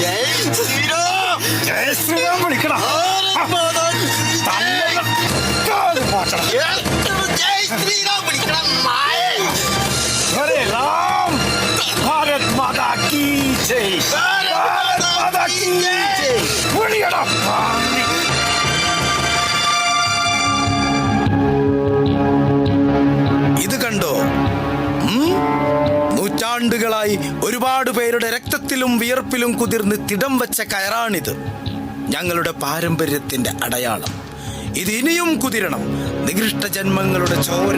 ജയ് ശ്രീറാം വിളിക്കണം. ജയ് ശ്രീറാം വിളിക്കണം ഹരേ രാം ഭാരത് മാതാ കീ ജയ് ഭാരത് മാതാ ജയ് വിളിയണം പാങ്ങി. ഇത് കണ്ടോ? നൂറ്റാണ്ടുകളായി ഒരുപാട് പേരുടെ രക്തത്തിലും വിയർപ്പിലും കുതിർന്ന് തിടം വെച്ച കയറാണിത്. ഞങ്ങളുടെ പാരമ്പര്യത്തിന്റെ അടയാളം. ഇത് ഇനിയും കുതിരണം. നികൃഷ്ട ജന്മങ്ങളുടെ ചോര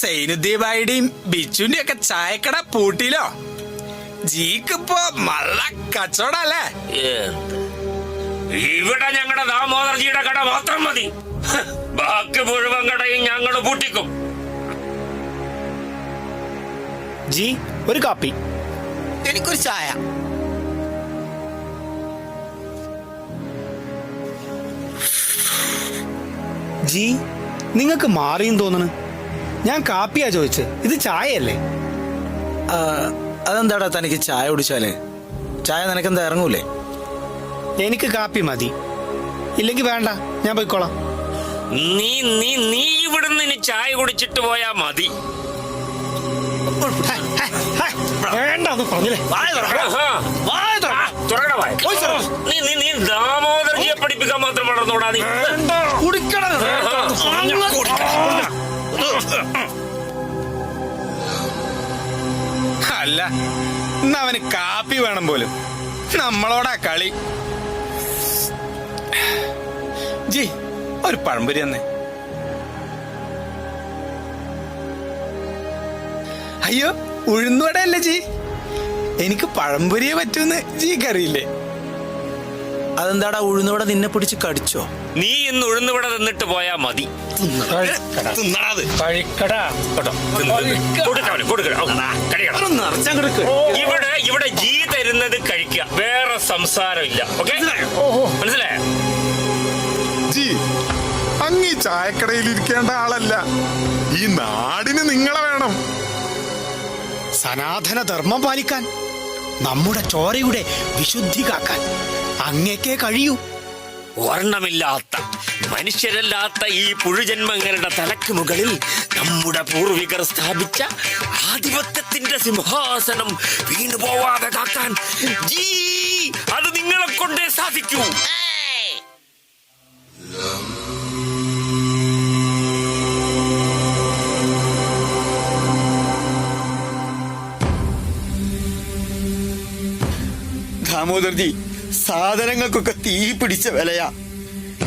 സൈനുദ്ദീപായുടെയും ബിച്ചുവിന്റെ ഒക്കെ ചായക്കട പൂട്ടിലോ ജീക്കിപ്പോ മള്ള കച്ചവടല്ലേ ഇവിടെ ഞങ്ങളുടെ ദാമോദർജിയുടെ കട മാത്രം മതി. ബാക്കി മുഴുവൻ കടയും ഞങ്ങൾ പൂട്ടിക്കും. ജി ഒരു കാപ്പി. എനിക്കൊരു ചായ. ജി നിങ്ങൾക്ക് മാറിയും തോന്നണ് ഞാൻ കാപ്പിയാ ചോദിച്ചത് ഇത് ചായയല്ലേ അതെന്താടാ തനിക്ക് ചായ കുടിച്ചാലേ ചായ നിനക്കെന്താ ഇറങ്ങൂലേ എനിക്ക് കാപ്പി മതി ഇല്ലെങ്കിൽ വേണ്ട ഞാൻ പോയിക്കോളാം നീ നീ നീ ഇവിടുന്ന് ഇനി ചായ കുടിച്ചിട്ട് പോയാ മതി വേണ്ട അത് പറഞ്ഞില്ലേ. നീ നീ നീ ദാമോദർജിയെ പഠിപ്പിക്കാൻ മാത്രം വളർന്നോടാ നീ അല്ല അവന് കാപ്പി വേണം പോലും. നമ്മളോടാ കളി. ജി ഒരു പഴംപൊരി തന്നെ. അയ്യോ ഉഴുന്നുവടയല്ലേ ജി? എനിക്ക് പഴംപൊരിയെ പറ്റൂന്ന് ജിക്ക് അറിയില്ലേ അതെന്താടാ ഉഴുന്നുവട നിന്നെ പിടിച്ച് കടിച്ചോ? നീ ഇന്ന് ഉഴുന്നുവട നിന്നിട്ട് പോയാ മതി. ഇവിടെ ഇവിടെ ജീ തരുന്നത് കഴിക്കുക. വേറെ സംസാരമില്ല. ഓക്കെ? മനസ്സിലായോ? ജി അങ്ങ് ഈ ചായക്കടയിൽ ഇരിക്കേണ്ട ആളല്ല. ഈ നാടിന് നിങ്ങളെ വേണം. സനാതന ധർമ്മം പാലിക്കാൻ നമ്മുടെ ചോരയുടെ വിശുദ്ധി കാക്കാൻ. അങ്ങേക്കേ കഴിയൂ. വർണമില്ലാത്ത മനുഷ്യരല്ലാത്ത ഈ പുഴുജന്മങ്ങളുടെ തലക്ക് മുകളിൽ നമ്മുടെ പൂർവികർ സ്ഥാപിച്ച ആധിപത്യത്തിന്റെ സിംഹാസനം വീണു പോവാതെ കാക്കാൻ ജീ അത് നിങ്ങളെ കൊണ്ടേ സാധിക്കൂ. ദാമോദർജി സാധനങ്ങൾക്കൊക്കെ തീ പിടിച്ച വിലയാ.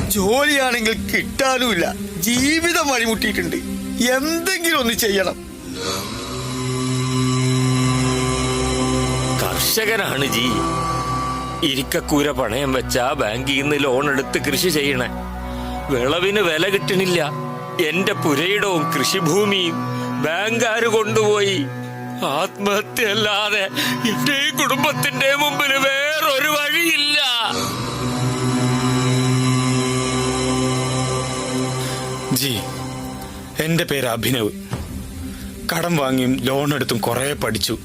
ജോലിയാണെങ്കിൽ കിട്ടാനുമില്ല. ജീവിതം വഴിമുട്ടിയിട്ടുണ്ട്. എന്തെങ്കിലും ഒന്ന് ചെയ്യണം. കർഷകനാണ് ജി. ഇരിക്കക്കൂര പണയം വെച്ച ബാങ്കിൽ നിന്ന് ലോൺ എടുത്ത് കൃഷി ചെയ്യണേ. വിളവിന് വില കിട്ടണില്ല. എന്റെ പുരയിടവും കൃഷിഭൂമിയും. ബാങ്കാര് കൊണ്ടുപോയി. ആത്മഹത്യയല്ലാതെ എന്റെ കുടുംബത്തിന്റെ മുമ്പിൽ വേറൊരു എന്റെ പേര് അഭിനവ്. കടം വാങ്ങിയും ലോൺ എടുത്തും കുറേ പഠിച്ചു.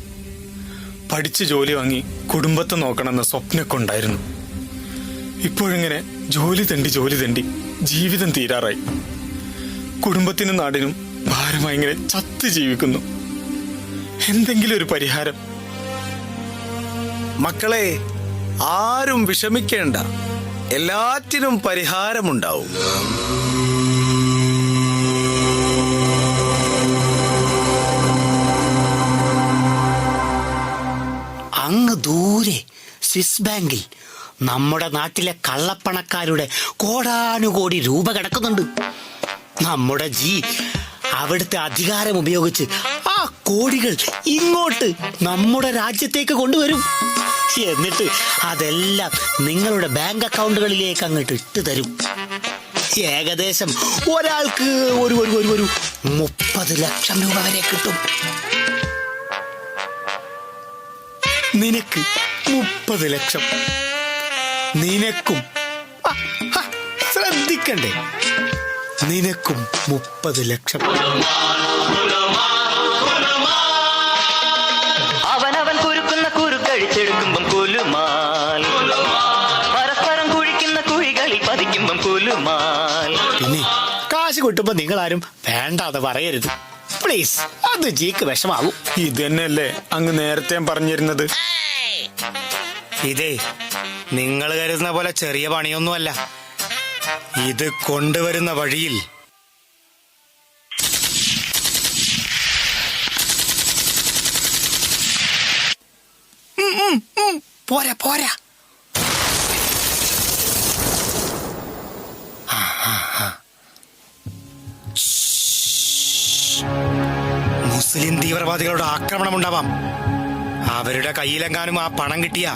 പഠിച്ച് ജോലി വാങ്ങി കുടുംബത്തെ നോക്കണമെന്ന സ്വപ്നമൊക്കെ ഉണ്ടായിരുന്നു ഇപ്പോഴിങ്ങനെ ജോലി തണ്ടി ജോലി തണ്ടി ജീവിതം തീരാറായി. കുടുംബത്തിനും നാടിനും ഭാരമായി ഇങ്ങനെ ചത്ത് ജീവിക്കുന്നു. എന്തെങ്കിലും ഒരു പരിഹാരം? മക്കളെ ആരും വിഷമിക്കേണ്ട. എല്ലാറ്റിനും പരിഹാരമുണ്ടാവും. അങ്ങ് ദൂരെ സ്വിസ് ബാങ്കിൽ നമ്മുടെ നാട്ടിലെ കള്ളപ്പണക്കാരുടെ കോടാനുകോടി രൂപ കിടക്കുന്നുണ്ട്. നമ്മുടെ ജി അവിടുത്തെ അധികാരം ഉപയോഗിച്ച് ആ കോടികൾ ഇങ്ങോട്ട് നമ്മുടെ രാജ്യത്തേക്ക് കൊണ്ടുവരും. എന്നിട്ട് അതെല്ലാം നിങ്ങളുടെ ബാങ്ക് അക്കൗണ്ടുകളിലേക്ക് അങ്ങോട്ട് ഇട്ട് തരും. ഏകദേശം ഒരാൾക്ക് ഒരു ഒരു ഒരു ഒരു മുപ്പത് ലക്ഷം രൂപ വരെ കിട്ടും. നിനക്ക് മുപ്പത് ലക്ഷം. നിനക്കും. ശ്രദ്ധിക്കണ്ടേ. നിനക്കും മുപ്പത് ലക്ഷം. അവനവൻ കുരുക്കുന്ന കുരുക്കഴിച്ചെടുക്കുമ്പം കുലുമാൽ. പരസ്പരം കുഴിക്കുന്ന കുഴികളിൽ പതിക്കുമ്പം കുലുമാൽ. പിന്നെ കാശ് കിട്ടുമ്പോ നിങ്ങളാരും വേണ്ടാതെ പറയരുത്. പ്ലീസ് അത് ജീക്ക് വിഷമാവും. ഇതന്നെയല്ലേ അങ്ങ് നേരത്തെ പറഞ്ഞിരുന്നത്. ഇതേ നിങ്ങൾ കരുതുന്ന പോലെ ചെറിയ പണിയൊന്നുമല്ല. ഇത് കൊണ്ടുവരുന്ന വഴിയിൽ. പോരാ പോരാ. മുസ്ലിം തീവ്രവാദികളുടെ ആക്രമണം ഉണ്ടാവാം. അവരുടെ കയ്യിലെങ്ങാനും ആ പണം കിട്ടിയ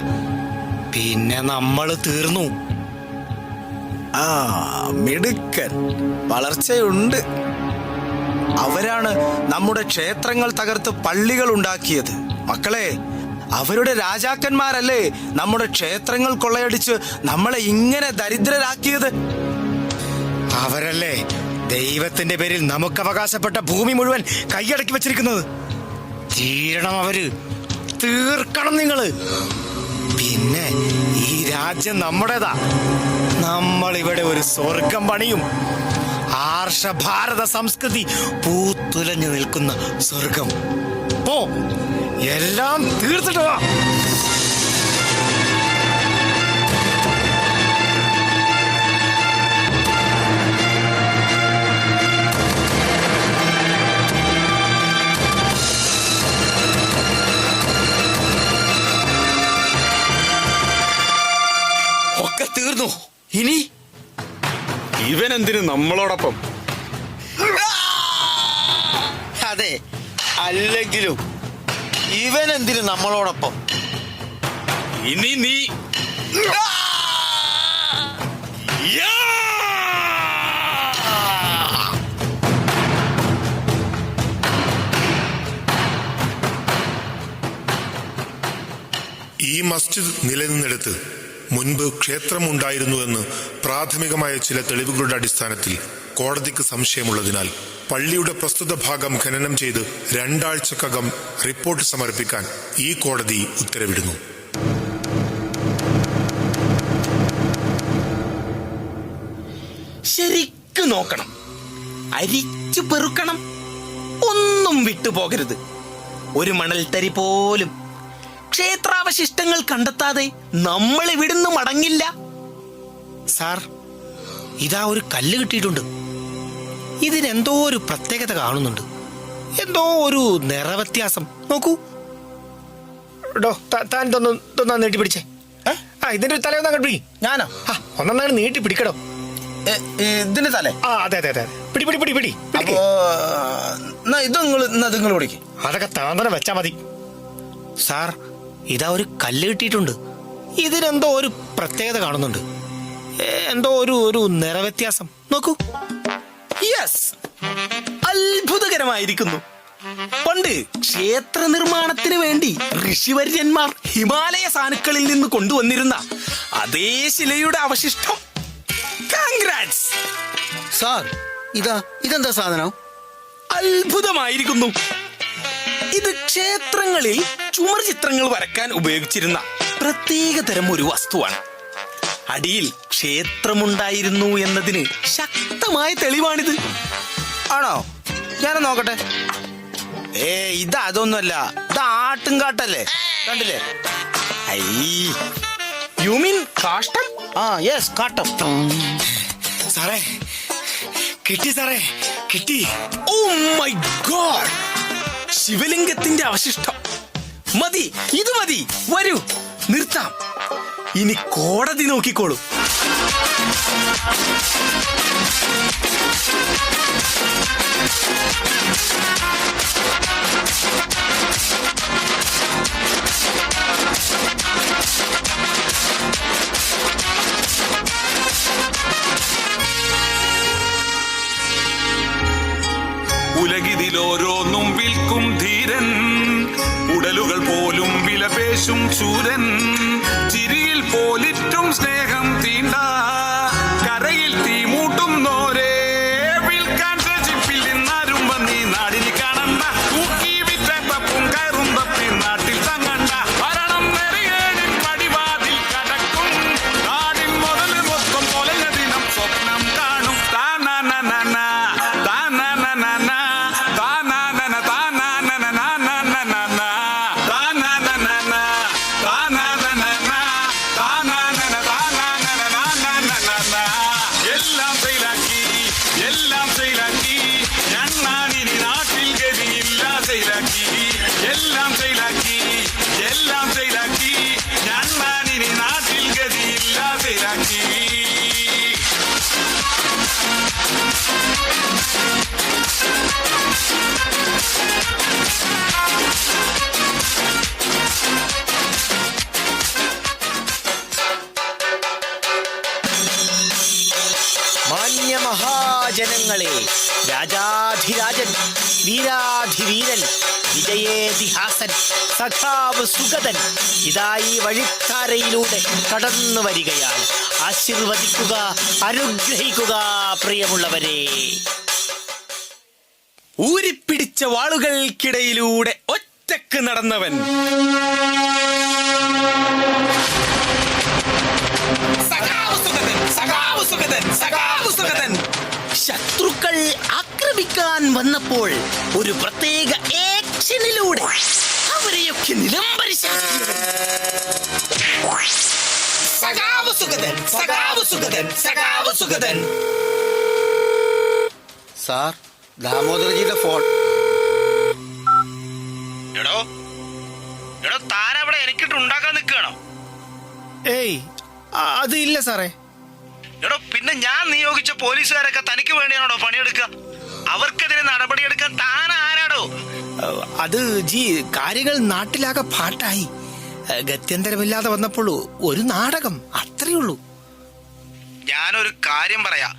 പിന്നെ നമ്മൾ തീർന്നു. ആ മിടുക്കൻ. വളർച്ചയുണ്ട്. അവരാണ് നമ്മുടെ ക്ഷേത്രങ്ങൾ തകർത്ത് പള്ളികൾ ഉണ്ടാക്കിയത്. മക്കളെ അവരുടെ രാജാക്കന്മാരല്ലേ നമ്മുടെ ക്ഷേത്രങ്ങൾ കൊള്ളയടിച്ച് നമ്മളെ ഇങ്ങനെ ദരിദ്രരാക്കിയത്? അവരല്ലേ ദൈവത്തിന്റെ പേരിൽ നമുക്ക് അവകാശപ്പെട്ട ഭൂമി മുഴുവൻ കൈയടക്കി വെച്ചിരിക്കുന്നത്. തീരണം അവർ. തീർക്കണം നിങ്ങൾ. പിന്നെ ഈ രാജ്യം നമ്മുടേതാ. നമ്മൾ ഇവിടെ ഒരു സ്വർഗം പണിയും. ആർഷ ഭാരത സംസ്കൃതി പൂത്തുലഞ്ഞു നിൽക്കുന്ന സ്വർഗം. പോ. എല്ലാം തീർത്തിട്ട് വാ. ഇനി? ഇവൻ എന്തിനു നമ്മളോടൊപ്പം? അതെ അല്ലെങ്കിലും ഇവൻ എന്തിനു നമ്മളോടൊപ്പം? ഇനി നീ യാ! ഈ മസ്ജിദ് നിലനിന്നെടുത്ത് മുൻപ് ക്ഷേത്രമുണ്ടായിരുന്നുവെന്ന് പ്രാഥമികമായ ചില തെളിവുകളുടെ അടിസ്ഥാനത്തിൽ കോടതിക്ക് സംശയമുള്ളതിനാൽ പള്ളിയുടെ പ്രസ്തുത ഭാഗം ഖനനം ചെയ്ത് രണ്ടാഴ്ചക്കകം റിപ്പോർട്ട് സമർപ്പിക്കാൻ ഈ കോടതി ഉത്തരവിടുന്നു. നോക്കണം. അരിച്ചു പെറുക്കണം. ഒന്നും വിട്ടുപോകരുത്. ഒരു മണൽത്തരി പോലും ക്ഷേത്രാവശിഷ്ടങ്ങൾ കണ്ടെത്താതെ നമ്മൾ ഇവിടുന്ന് മടങ്ങില്ല. സാർ ഇതാ ഒരു കല്ല് കിട്ടിയിട്ടുണ്ട്. ഇതിനെന്തോ ഒരു പ്രത്യേകത കാണുന്നുണ്ട്. എന്തോ ഒരു നിറവ്യത്യാസം. നോക്കൂ. ഡോ താൻ ഇതൊന്ന് ഇതൊന്നാ നീട്ടി പിടിച്ചേ. ആ ഇതിന്റെ ഒരു തലയൊന്നാ പിടി. ഞാനോ? ആ ഒന്നാണ് നീട്ടി പിടിക്കടോ. ഇതിന്റെ തല? ആ അതെ അതെ അതെ പിടി പിടി പിടി പിടി ഇത് നിങ്ങൾ പിടിക്കും. അതൊക്കെ താന്തനം വെച്ചാ മതി. സാർ ഇതാ ഒരു കല്ല് കിട്ടിയിട്ടുണ്ട്. ഇതിനെന്തോ ഒരു പ്രത്യേകത കാണുന്നുണ്ട്. എന്തോ ഒരു ഒരു നിറവ്യത്യാസം. നോക്കൂ. യെസ് അത്ഭുതകരമായിരിക്കുന്നു. പണ്ട് ക്ഷേത്ര നിർമ്മാണത്തിന് വേണ്ടി ഋഷിവര്യന്മാർ ഹിമാലയ സാനുക്കളിൽ നിന്ന് കൊണ്ടുവന്നിരുന്ന അതേ ശിലയുടെ അവശിഷ്ടം. കൺഗ്രാറ്റ്സ് സാർ ഇതാ ഇതെന്താ സാധനം? അത്ഭുതമായിരിക്കുന്നു. ഇത് ക്ഷേത്രങ്ങളിൽ ചുമർ ചിത്രങ്ങൾ വരക്കാൻ ഉപയോഗിച്ചിരുന്ന പ്രത്യേക തരം ഒരു വസ്തുവാണ്. അടിയിൽ ക്ഷേത്രമുണ്ടായിരുന്നു എന്നതിന് ശക്തമായ തെളിവാണിത്. ആണോ? ഞാനും നോക്കട്ടെ. ഏ ഇത് അതൊന്നുമല്ല. ഇത് ആട്ടുംകാട്ടല്ലേ? കണ്ടില്ലേ? ഐ യു മീൻ കാഷ്ടം? ആ യെസ് കാട്ടം. സാറേ കിട്ടി സാറേ കിട്ടി. ഓ മൈ ഗോഡ് ശിവലിംഗത്തിന്റെ അവശിഷ്ടം. മതി ഇത് മതി. വരൂ നിർത്താം. ഇനി കോടതി നോക്കിക്കോളൂ. പോലും മഹാജനങ്ങളെ രാജാധിരാജൻ വീരാധിവീരൻ വിജയേതിഹാസൻ സഖാവ് സുഗതൻ ഇതാ ഈ വഴിക്കാരയിലൂടെ കടന്നു വരികയാണ്. ആശീർവദിക്കുക അനുഗ്രഹിക്കുക പ്രിയമുള്ളവരെ. ഊരിപ്പിടിച്ച വാളുകൾക്കിടയിലൂടെ ഒറ്റയ്ക്ക് നടന്നവൻ. ശത്രുക്കൾ ആക്രമിക്കാൻ വന്നപ്പോൾ ഒരു പ്രത്യേക ആക്ഷനിലൂടെ അവരെയൊക്കെ സഖാവ് സുഗതൻ, സഖാവ് സുഗതൻ, സഖാവ് സുഗതൻ. Sir ദാമോദർജിയുടെ phone. എടോ എടോ താനവിടെ എനിക്കിട്ട് ഉണ്ടാക്കാൻ നിൽക്കുകയാണോ? ഏയ് അത് ഇല്ല സാറേ. എടോ പിന്നെ ഞാൻ നിയോഗിച്ച പോലീസുകാരൊക്കെ തനിക്ക് വേണ്ടിയാണോ പണിയെടുക്കുക? അവർക്കെതിരെ നടപടിയെടുക്കാൻ താൻ ആരാടോ? അത് ജി കാര്യങ്ങൾ നാട്ടിലാകെ പാട്ടായി. ഗത്യന്തരമില്ലാതെ വന്നപ്പോൾ ഒരു നാടകം അത്രേ ഉള്ളൂ. ഞാനൊരു കാര്യം പറയാ.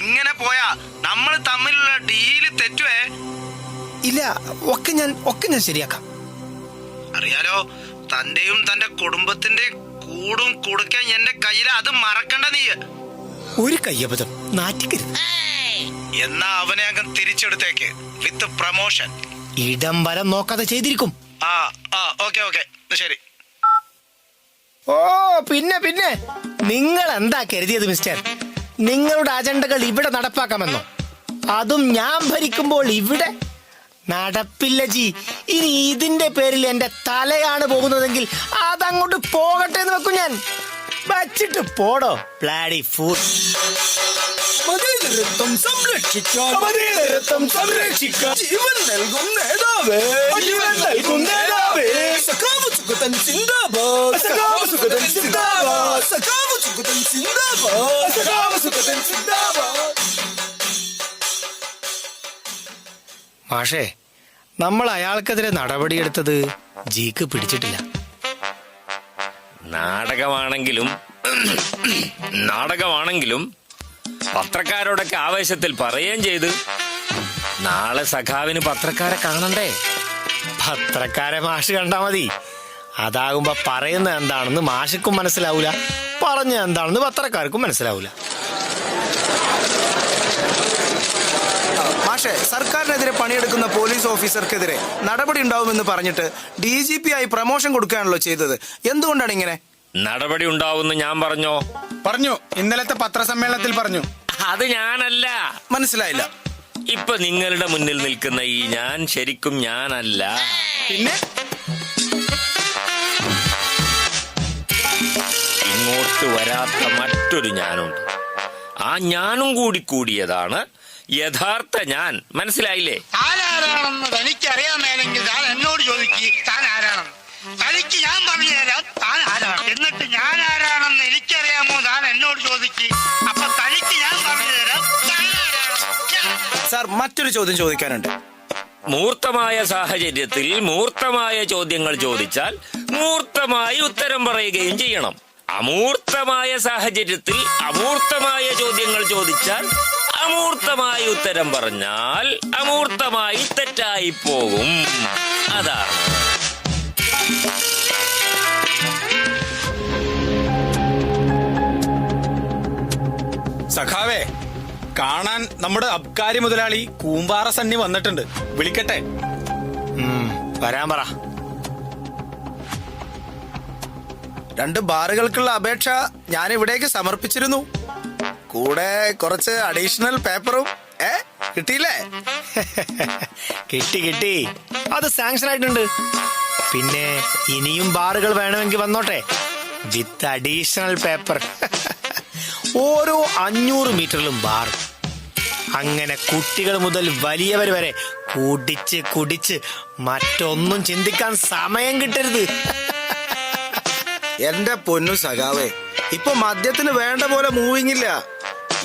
ഇങ്ങനെ പോയാ നമ്മൾ തമ്മിലുള്ള ഡീൽ തെറ്റുവേ? ഇല്ല ഒക്കെ ഞാൻ ഒക്കെ ഞാൻ ശരിയാക്കാം. അറിയാലോ തന്റെയും തന്റെ കുടുംബത്തിന്റെ കൂടും കൊടുക്കാൻ എന്റെ കയ്യിൽ അത് മറക്കണ്ട നീ ഒരു കയ്യബദ്ധം. നാറ്റിക്കരുത്. എന്നാ അവനെ അങ്ങ് തിരിച്ചെടുത്തേക്ക്. വിത്ത് പ്രമോഷൻ. ഇടം വരം നോക്കാതെ ചെയ്തിരിക്കും. ആ ആ ഓക്കെ ഓക്കെ. ശരി. ഓ പിന്നെ പിന്നെ. നിങ്ങൾ എന്താ കരുതിയത് മിസ്റ്റർ? നിങ്ങളുടെ അജണ്ടകൾ ഇവിടെ നടപ്പാക്കാമെന്നോ? അതും ഞാൻ ഭരിക്കുമ്പോൾ ഇവിടെ? നടപ്പില്ല ജി. ഇനി ഇതിന്റെ പേരിൽ എന്റെ തലയാണ് പോകുന്നതെങ്കിൽ അതങ്ങോട്ട് പോകട്ടെ എന്ന് വെക്കും ഞാൻ. വച്ചിട്ട് പോടോ. Bloody fool. മതേതരത്വം സംരക്ഷിക്കാൻ. മതേതരത്വം സംരക്ഷിക്കാൻ. ജീവൻ നൽകും നേതാവേ. ജീവൻ നൽകും നേതാവേ. സഖാവ് സുഗതൻ സിന്ദാബാദ്. സഖാവ് സിന്ദാബാദ്. സഖാവ് സിന്ദാബാദ്. സഖാവ് സിന്ദാബാദ്. മാഷേ നമ്മൾ അയാൾക്കെതിരെ നടപടിയെടുത്തത് ജീക്ക് പിടിച്ചിട്ടില്ല. നാടകമാണെങ്കിലും നാടകമാണെങ്കിലും പത്രക്കാരോടൊക്കെ ആവേശത്തിൽ പറയുകയും ചെയ്ത്. നാളെ സഖാവിന് പത്രക്കാരെ കാണണ്ടേ? പത്രക്കാരെ മാഷ് കണ്ടാ മതി. അതാകുമ്പോ പറയുന്നത് എന്താണെന്ന് മാഷിക്കും മനസ്സിലാവൂല. പറഞ്ഞ എന്താണെന്ന് പത്രക്കാർക്കും മനസ്സിലാവൂല. മാഷെ സർക്കാരിനെതിരെ പണിയെടുക്കുന്ന പോലീസ് ഓഫീസർക്കെതിരെ നടപടി ഉണ്ടാവുമെന്ന് പറഞ്ഞിട്ട് ഡി ജി പി ആയി പ്രമോഷൻ കൊടുക്കുകയാണല്ലോ ചെയ്തത്. എന്തുകൊണ്ടാണ് ഇങ്ങനെ? നടപടി ഉണ്ടാവുമെന്ന് ഞാൻ പറഞ്ഞോ? പറഞ്ഞു. ഇന്നലത്തെ പത്രസമ്മേളനത്തിൽ പറഞ്ഞു. അത് ഞാനല്ല. മനസ്സിലായില്ല. ഇപ്പൊ നിങ്ങളുടെ മുന്നിൽ നിൽക്കുന്ന ഈ ഞാൻ ശരിക്കും ഞാനല്ല. പിന്നെ? ഇങ്ങോട്ട് വരാത്ത മറ്റൊരു ഞാനുണ്ട്. ആ ഞാനും കൂടി കൂടിയതാണ് യഥാർത്ഥ ഞാൻ. മനസ്സിലായില്ലേ? താനാരാണെന്ന് തനിക്ക് അറിയാമേലെങ്കിൽ താൻ എന്നോട് ചോദിക്ക് താൻ ആരാണെന്ന്? തനിക്ക് ഞാൻ പറഞ്ഞു തരാം താൻ ആരാണ്? എന്നിട്ട് ഞാൻ ആരാണെന്ന് എനിക്കറിയാമോ? താൻ എന്നോട് ചോദിക്ക്. അപ്പൊ തനിക്ക് ഞാൻ പറഞ്ഞു തരാം താൻ ആരാണ്? സാർ മറ്റൊരു ചോദ്യം ചോദിക്കാനുണ്ട്. മൂർത്തമായ സാഹചര്യത്തിൽ മൂർത്തമായ ചോദ്യങ്ങൾ ചോദിച്ചാൽ മൂർത്തമായി ഉത്തരം പറയുകയും ചെയ്യണം. അമൂർത്തമായ സാഹചര്യത്തിൽ അമൂർത്തമായ ചോദ്യങ്ങൾ ചോദിച്ചാൽ അമൂർത്തമായി ഉത്തരം പറഞ്ഞാൽ അമൂർത്തമായി തെറ്റായി പോകും. അതാണ്. സഖാവേ കാണാൻ നമ്മുടെ അബ്കാരി മുതലാളി കൂമ്പാറ സന്നി വന്നിട്ടുണ്ട്. വിളിക്കട്ടെ? വരാൻ പറ. രണ്ട് ബാറുകൾക്കുള്ള അപേക്ഷ ഞാൻ ഇവിടേക്ക് സമർപ്പിച്ചിരുന്നു. കൂടെ കുറച്ച് അഡീഷണൽ പേപ്പറും ഏ കിട്ടിയില്ലേ? കിട്ടി കിട്ടി. അത് സാങ്ഷൻ ആയിട്ടുണ്ട്. പിന്നെ ഇനിയും ബാറുകൾ വേണമെങ്കിൽ വന്നോട്ടെ. വിത്ത് അഡീഷണൽ പേപ്പർ ഓരോ അഞ്ഞൂറ് മീറ്ററിലും ബാർ. അങ്ങനെ കുട്ടികൾ മുതൽ വലിയവർ വരെ കുടിച്ച് കുടിച്ച് മറ്റൊന്നും ചിന്തിക്കാൻ സമയം കിട്ടരുത്. എന്റെ പൊന്നു സഖാവേ ഇപ്പൊ മദ്യത്തിന് വേണ്ട പോലെ മൂവിങ് ഇല്ല.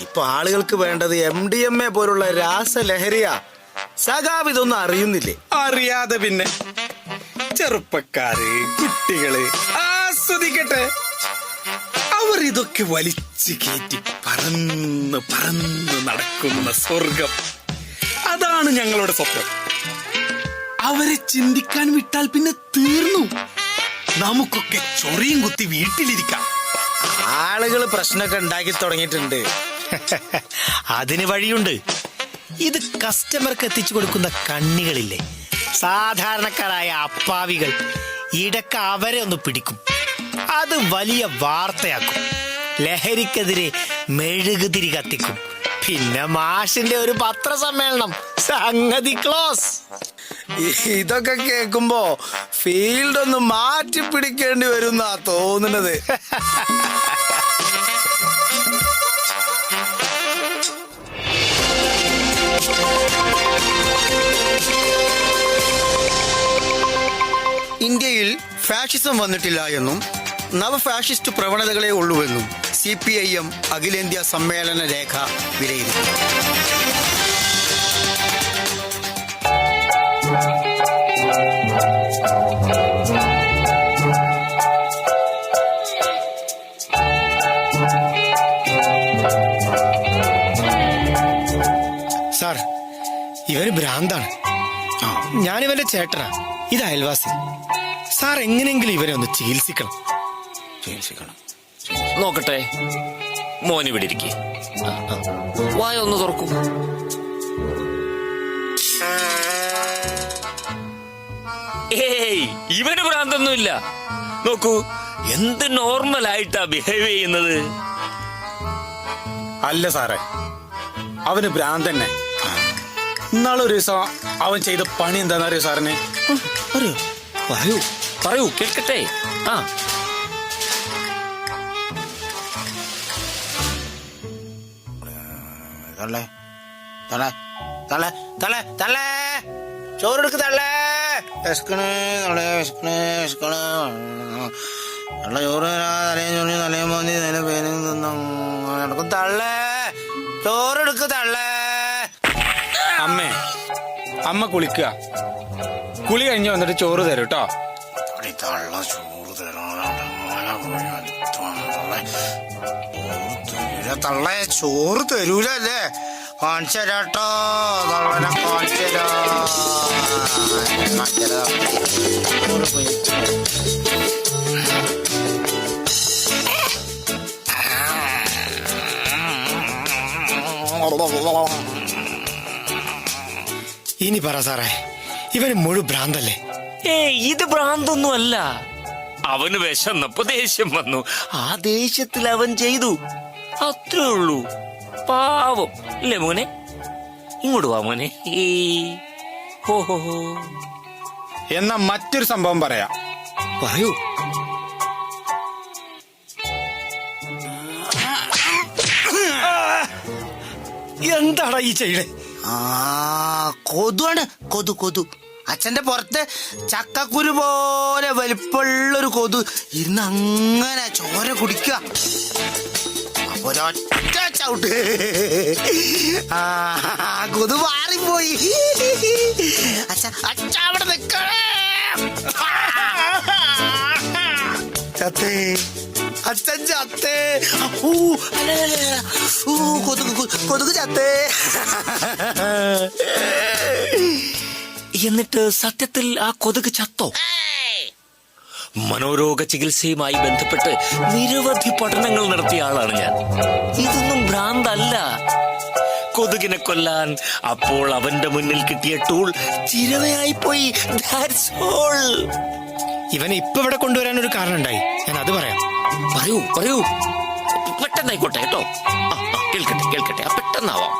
ഇപ്പൊ ആളുകൾക്ക് വേണ്ടത് എം ഡി എം എ പോലുള്ള രാസലഹരിയാ. സഖാവ് ഇതൊന്നും അറിയുന്നില്ലേ? അറിയാതെ പിന്നെ. ചെറുപ്പക്കാര് കുട്ടികൾ ആസ്വദിക്കട്ടെ. അവർ ഇതൊക്കെ വലിച്ചു കയറ്റി പറന്ന് പറന്ന് നടക്കുന്ന സ്വർഗം. അതാണ് ഞങ്ങളുടെ സ്വപ്നം. അവരെ ചിന്തിക്കാൻ വിട്ടാൽ പിന്നെ തീർന്നു. നമുക്കൊക്കെ ചൊറിയും കുത്തി വീട്ടിലിരിക്കാം. ആളുകൾ പ്രശ്നമൊക്കെ ഉണ്ടാക്കി തുടങ്ങിയിട്ടുണ്ട്. അതിന് വഴിയുണ്ട്. ഇത് കസ്റ്റമർക്ക് എത്തിച്ചു കൊടുക്കുന്ന കണ്ണികളില്ലേ? സാധാരണക്കാരായ അപ്പാവികൾ ഇടയ്ക്ക് അവരെ ഒന്ന് പിടിക്കും. അത് വലിയ വാർത്തയാക്കും. ലഹരിക്കെതിരെ മെഴുകുതിരി കത്തിക്കും. പിന്നെ മാഷിന്റെ ഒരു പത്രസമ്മേളനം. സംഗതി ക്ലോസ്. ഇതൊക്കെ കേൾക്കുമ്പോ ഫീൽഡ് ഒന്ന് മാറ്റി പിടിക്കേണ്ടി വരുന്നാ തോന്നുന്നത്. ഇന്ത്യയിൽ ഫാഷിസം വന്നിട്ടില്ല എന്നും നവ ഫാഷിസ്റ്റ് പ്രവണതകളെ ഉള്ളൂവെന്നും സി പി ഐ എം അഖിലേന്ത്യാ സമ്മേളന രേഖ വിലയിരുത്തി. ഇവന് ഭ്രാന്താണ്. ഞാൻ ഇവന്റെ ചേട്ടനാ. ഇത് അയൽവാസി. സാർ എങ്ങനെയെങ്കിലും ഇവരെ ഒന്ന് ചികിത്സിക്കണം. ചികിത്സിക്കണം. നോക്കട്ടെ. മോൻ ഇവിടെ ഇരിക്കേ. വായ ഒന്ന് തുറക്കൂ. ഏയ് ഇവന് ഭ്രാന്തൊന്നുമില്ല. നോക്കൂ എന്ത് നോർമൽ ആയിട്ടാ ബിഹേവ് ചെയ്യുന്നത്? അല്ല സാറേ അവന് ഭ്രാന്ത് തന്നെ ഇന്നാളൊരു ദിവസം അവൻ ചെയ്ത പണി എന്താണെന്നറിയോ സാറിന്? അറിയോ? പറയൂ. പറയൂ കേൾക്കട്ടെ. ആ. തള്ളേ. തള്ളേ. തള്ളേ. തള്ളേ. തള്ളേ. ചോറെടുക്ക് തള്ളേ. വിശക്കണേ തള്ളേ. വിശക്കണേ വിശക്കണേ. തള്ള ചോറ് തലയും ചൊല്ലി തലയും പോന്നി തല പേരും തിന്നും. നടക്കും. തള്ളേ. ചോറെടുക്ക് തള്ളേ. അമ്മേ അമ്മ കുളിക്കുക. കുളി കഴിഞ്ഞ് വന്നിട്ട് ചോറ് തരും കേട്ടോ ചോറ് തള്ളേ. ചോറ് തരൂലല്ലേ? കാണിച്ചു തരാട്ടോ തള്ളനെ കാണിച്ചു ഇനി പറ സാറേ ഇവന് മുഴു ഭ്രാന്തല്ലേ? ഏ ഇത് ഭ്രാന്തൊന്നും അല്ല അവന് വിശന്നപ്പോ ദേഷ്യം വന്നു. ആ ദേഷ്യത്തിൽ അവൻ ചെയ്തു. അത്രേ ഉള്ളൂ. പാവം. ഇല്ലേ മോനെ? ഇങ്ങോട്ട് വാ മോനെ. ഹോ ഹോ ഹോ. എന്നാ മറ്റൊരു സംഭവം പറയാ. പറയൂ. എന്താടാ ഈ ചെയ്യണേ? ആ കൊതുവാണ്. കൊതു കൊതു. അച്ഛന്റെ പുറത്ത് ചക്കക്കുരു പോലെ വലിപ്പുള്ളൊരു കൊതു ഇരുന്ന് അങ്ങനെ ചോര കുടിക്കുക. ഒരൊറ്റ ചവിട്ട്. ആ കൊതു മാറിപ്പോയി. അച്ഛ അച്ഛ അവിടെ നിക്കണേ ചത്തേ അച്ഛൻ ചത്തേ. കൊതുക് കൊതുക് ചത്തേ. എന്നിട്ട് സത്യത്തിൽ ആ കൊതുക് ചത്തോ? മനോരോഗ ചികിത്സയുമായി ബന്ധപ്പെട്ട് നിരവധി പഠനങ്ങൾ നടത്തിയ ആളാണ് ഞാൻ. ഇതൊന്നും ഭ്രാന്തല്ല. കൊതുകിനെ കൊല്ലാൻ അപ്പോൾ അവന്റെ മുന്നിൽ കിട്ടിയ ടൂൾ ചിരവയായി പോയി. ഇവനെ ഇപ്പൊ ഇവിടെ കൊണ്ടുവരാൻ ഒരു കാരണം ഉണ്ടായി. ഞാൻ അത് പറയാം. പറയൂ പറയൂ. പെട്ടെന്നായിക്കോട്ടെ കേട്ടോ. കേൾക്കട്ടെ കേൾക്കട്ടെ. പെട്ടെന്നാവാം.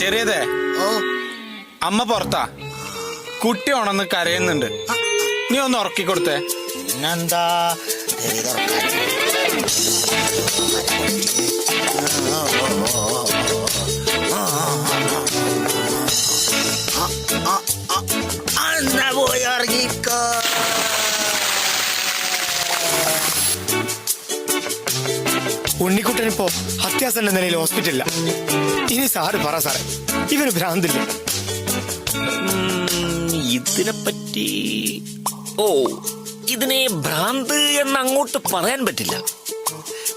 ചെറിയതേ. അമ്മ പുറത്താ. കുട്ടി ഉണന്ന് കരയുന്നുണ്ട്. നീ ഒന്ന് ഉറക്കി കൊടുത്തേ പിന്നെന്താ ഇപ്പോ അത്യാസന്ന നിലയിൽ ഹോസ്പിറ്റലില്ല. ഇനി സാറ് പറ സാറേ. ഇവന് ഭ്രാന്തില്ല? ഇതിനെപ്പറ്റി ഓ ഇതിനെ ഭ്രാന്ത് എന്ന് അങ്ങോട്ട് പറയാൻ പറ്റില്ല.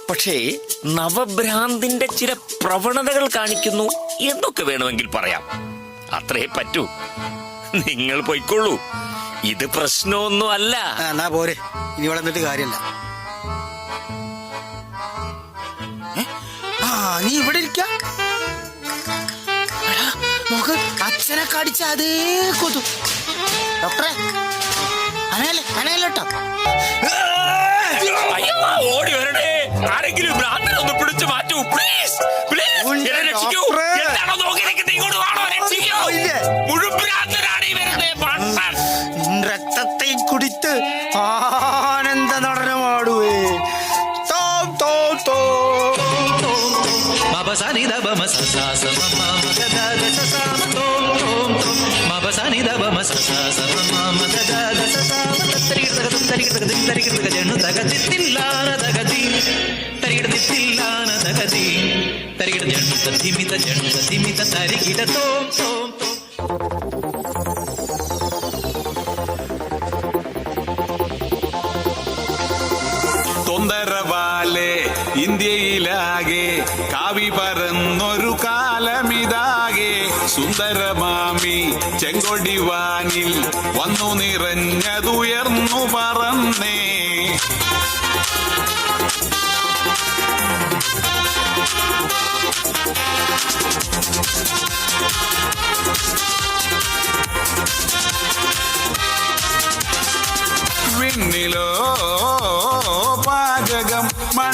പക്ഷേ നവഭ്രാന്തിന്റെ ചില പ്രവണതകൾ കാണിക്കുന്നു എന്നൊക്കെ വേണമെങ്കിൽ പറയാം. അത്രേ പറ്റൂ. നിങ്ങൾ പോയിക്കൊള്ളൂ. ഇത് പ്രശ്നമൊന്നും അല്ല ആ, എന്നാ പോരെ. ഇനി വളർന്നിട്ട് കാര്യമില്ല. നീ ഇവിടെ ഇരിക്ക? നോക്ക് അച്ഛനെ കടിച്ച അതേ കൊതു. ഡോക്ടറെ അനയല്ലേ അനയല്ലോട്ടോ ഓടി വരണേ. ആരെങ്കിലും ഭ്രാന്തിനെ ഒന്ന് പിടിച്ചു മാറ്റൂ. പ്ലീസ് പ്ലീസ് എന്നെ രക്ഷിക്കൂ. എന്താണോ നോക്കി നിൽക്കുന്നത്? ഇങ്ങോട്ട് വാണോ രക്ഷിക്കൂ. ഇല്ലേ? മുഴുഭ്രാന്തനാണ് ഈ വരുന്നത് രക്തത്തെ കുടിത്ത് ആനന്ദ దిమిత జంట దిమిత సరిగిడ తోం తోం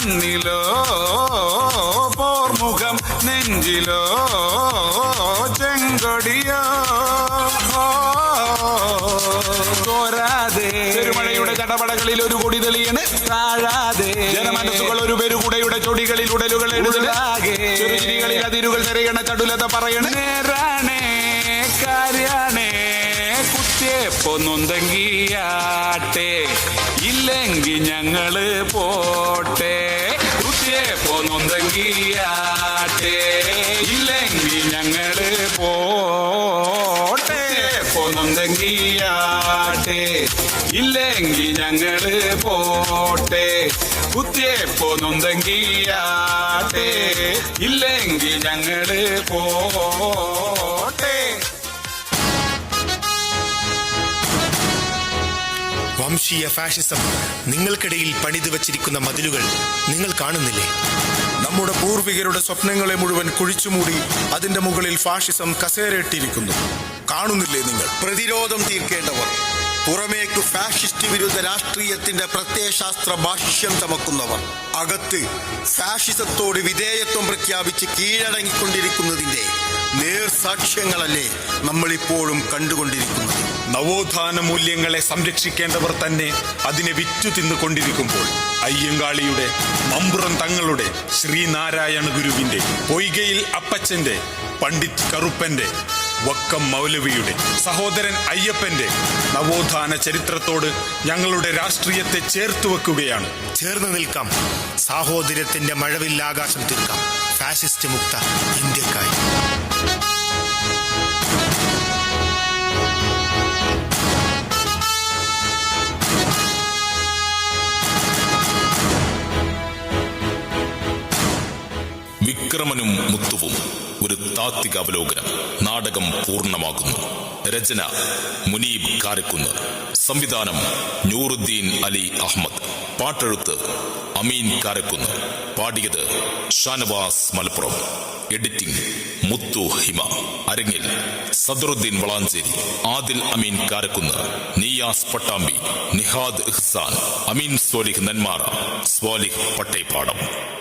മണ്ണിലോ പോർമുഖം നെഞ്ചിലോ ചെങ്കൊടിയോ. തോരാതെ പെരുമഴയുടെ ചടപടകളിൽ ഒരു കൊടി തെളിയണ്. താഴാതെ. ജനമനസ്സുകൾ ഒരു പെരുകുടയുടെ ചൊടികളിൽ ഉടലുകൾ എഴുതലാകെ ചെറുചിരികളിൽ അതിരുകൾ നിറയണ ചടുലത പറയണ. നേരാണേ കാര്യാണേ. കുത്തിയപ്പൊന്നൊന്തങ്കിയാട്ടെ ഇല്ലെങ്കിൽ ഞങ്ങൾ പോട്ടെ. കുത്തിയപ്പൊന്നൊന്തങ്കിയാട്ടെ ഇല്ലെങ്കിൽ ഞങ്ങൾ പോട്ടെ. പൊന്നൊന്തങ്കിയാട്ടെ ഇല്ലെങ്കിൽ ഞങ്ങൾ പോട്ടെ. കുത്തിയപ്പൊന്നൊന്തങ്കിയാട്ടെ ഇല്ലെങ്കിൽ ഞങ്ങൾ പോട്ടെ. വംശീയ ഫാഷിസം. നിങ്ങൾക്കിടയിൽ പണിതു വച്ചിരിക്കുന്ന മതിലുകൾ നിങ്ങൾ കാണുന്നില്ലേ? നമ്മുടെ പൂർവികരുടെ സ്വപ്നങ്ങളെ മുഴുവൻ കുഴിച്ചുമൂടി അതിന്റെ മുകളിൽ ഫാഷിസം കസേരയിട്ടിരിക്കുന്നു. കാണുന്നില്ലേ നിങ്ങൾ? പ്രതിരോധം തീർക്കേണ്ടവർ പുറമേക്ക് ഫാഷിസ്റ്റ് വിരുദ്ധ രാഷ്ട്രീയത്തിന്റെ പ്രത്യയശാസ്ത്ര ഭാഷ്യം ചമക്കുന്നവർ അകത്ത് ഫാഷിസത്തോട് വിധേയത്വം പ്രഖ്യാപിച്ച് കീഴടങ്ങിക്കൊണ്ടിരിക്കുന്നതിന്റെ നേർസാക്ഷ്യങ്ങളല്ലേ നമ്മളിപ്പോഴും കണ്ടുകൊണ്ടിരിക്കുന്നത്? നവോത്ഥാന മൂല്യങ്ങളെ സംരക്ഷിക്കേണ്ടവർ തന്നെ അതിനെ വിറ്റു തിന്നുകൊണ്ടിരിക്കുമ്പോൾ അയ്യങ്കാളിയുടെ മമ്പുറം തങ്ങളുടെ ശ്രീനാരായണ ഗുരുവിന്റെ പൊയ്കയിൽ അപ്പച്ചന്റെ പണ്ഡിറ്റ് കറുപ്പന്റെ വക്കം മൗലവിയുടെ സഹോദരൻ അയ്യപ്പന്റെ നവോത്ഥാന ചരിത്രത്തോട് ഞങ്ങളുടെ രാഷ്ട്രീയത്തെ ചേർത്തു വെക്കുകയാണ്. ചേർന്ന് നിൽക്കാം. സാഹോദര്യത്തിന്റെ മഴവില്ലാകാശം തീർക്കാം. ഫാസിസ്റ്റ് മുക്ത ഇന്ത്യക്കായി. വിക്രമനും മുത്തുവും ഒരു താത്വിക അവലോകനം. നാടകം പൂർണമാകുന്നു. രചന മുനീബ് കാരക്കുന്ന്. സംവിധാനം നൂറുദ്ദീൻ അലി അഹമ്മദ് പാട്ടെഴുത്ത് അമീൻ കാരക്കുന്ന്. പാടിയത് ഷാനവാസ് മലപ്പുറം. എഡിറ്റിംഗ് മുത്തു ഹിമ. അരങ്ങിൽ സദറുദ്ദീൻ വളാഞ്ചേരി ആദിൽ അമീൻ കാരക്കുന്ന് നിയാസ് പട്ടാമ്പി നിഹാദ് ഇഹ്സാൻ അമീൻ സ്വാലിഹ് നന്മാറ സ്വാലിഹ് പട്ടേപ്പാടം.